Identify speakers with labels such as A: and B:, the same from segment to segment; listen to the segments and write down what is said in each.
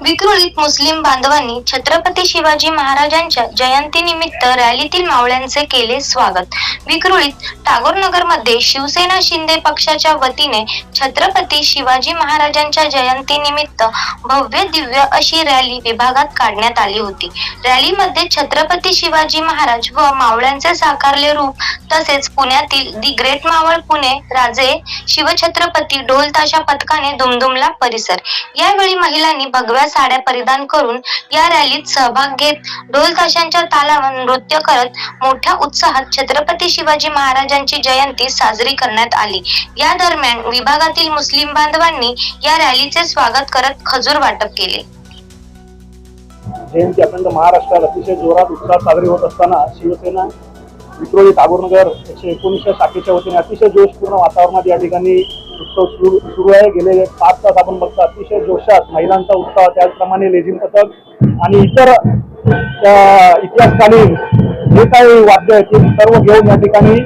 A: विक्रोळीत मुस्लिम बांधवांनी छत्रपती शिवाजी महाराजांच्या जयंतीनिमित्त रॅलीतील मावळ्यांचे केले स्वागत. विक्रोळीत टागोर टागोरनगरमध्ये शिवसेना शिंदे पक्षाच्या वतीने छत्रपती शिवाजी महाराजांच्या जयंतीनिमित्त भव्य दिव्य अशी रॅली विभागात काढण्यात आली होती. रॅलीमध्ये छत्रपती शिवाजी महाराज व मावळ्यांचे साकारले रूप तसेच पुण्यातील दि ग्रेट मावळ पुणे राजे शिवछत्रपती ढोल ताशा पथकाने दुमदुमला परिसर. यावेळी महिलांनी भगव्या साड्या परिधान करून या रॅलीत सहभाग घेत ढोल ताशांच्या तालावर नृत्य करत मोठ्या उत्साहात छत्रपती शिवाजी महाराजांची जयंती साजरी करण्यात आली. या दरम्यान विभागातील मुस्लिम बांधवांनी या रॅलीचे स्वागत करत खजूर वाटप केले.
B: जयंती अखंड महाराष्ट्रात अतिशय जोरात उत्साहात साजरी होत असताना शिवसेना विक्रोळी टागोरनगर एकशे एकोणीसच्या शाखेच्या वतीने अतिशय जोशपूर्ण वातावरणात या ठिकाणी उत्सव सुरू सुरू आहे. गेले पाच तास आपण बघतो अतिशय जोशात महिलांचा उत्साह त्याचप्रमाणे लेझिम पथक आणि इतर इतिहासकालीन जे काही वाद्य आहे ते सर्व घेऊन या ठिकाणी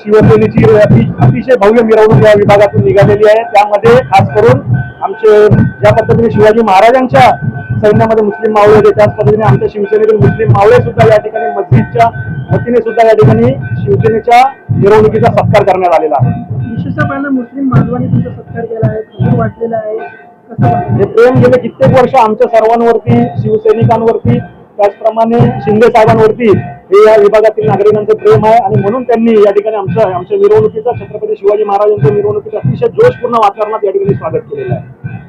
B: शिवसेनेची अतिशय भव्य मिरवणूक या विभागातून निघालेली आहे. त्यामध्ये खास करून आमचे ज्या पद्धतीने शिवाजी महाराजांच्या सैन्यामध्ये मुस्लिम मावळे होते त्याच पद्धतीने आमच्या शिवसेनेतील मुस्लिम मावळे सुद्धा या ठिकाणी मस्जिदच्या वतीने सुद्धा या ठिकाणी शिवसेनेच्या मिरवणुकीचा सत्कार करण्यात आलेला आहे
C: मुस्लिम बांधवांनी तुमचा सत्कार केला आहे वाटलेला?
B: हे प्रेम गेले कित्येक वर्ष आमच्या सर्वांवरती शिवसैनिकांवरती त्याचप्रमाणे शिंदे साहेबांवरती हे या विभागातील नागरिकांचं प्रेम आहे आणि म्हणून त्यांनी या ठिकाणी आमचं आमच्या मिरवणुकीचं छत्रपती शिवाजी महाराजांच्या मिरवणुकीचं अतिशय जोशपूर्ण वातावरणात या ठिकाणी स्वागत केलेलं आहे